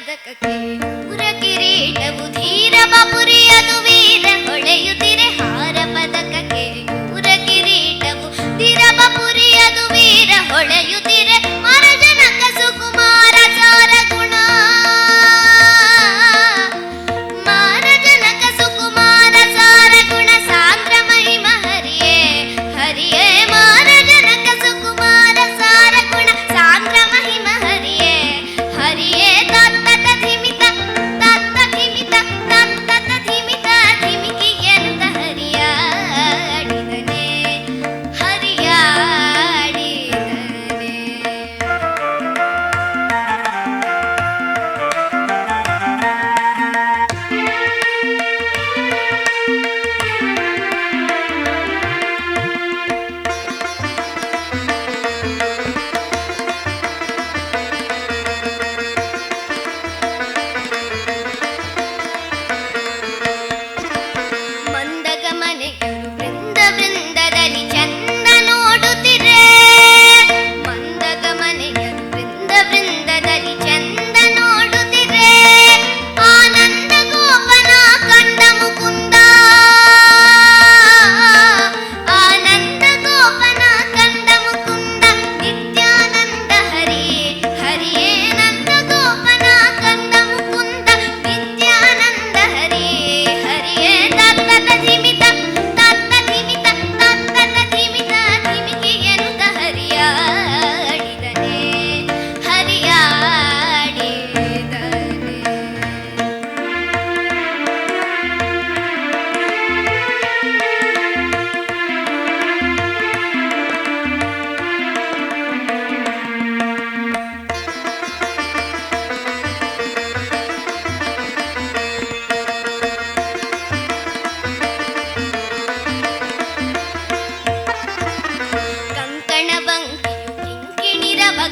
ಪದಕಕ್ಕೆ ಉರ ಕಿರೀಟವು ಧೀರ ಬಪುರಿಯದು ವೀರ ಹೊಳೆಯುತ್ತೆ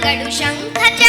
गडुशङ्ख च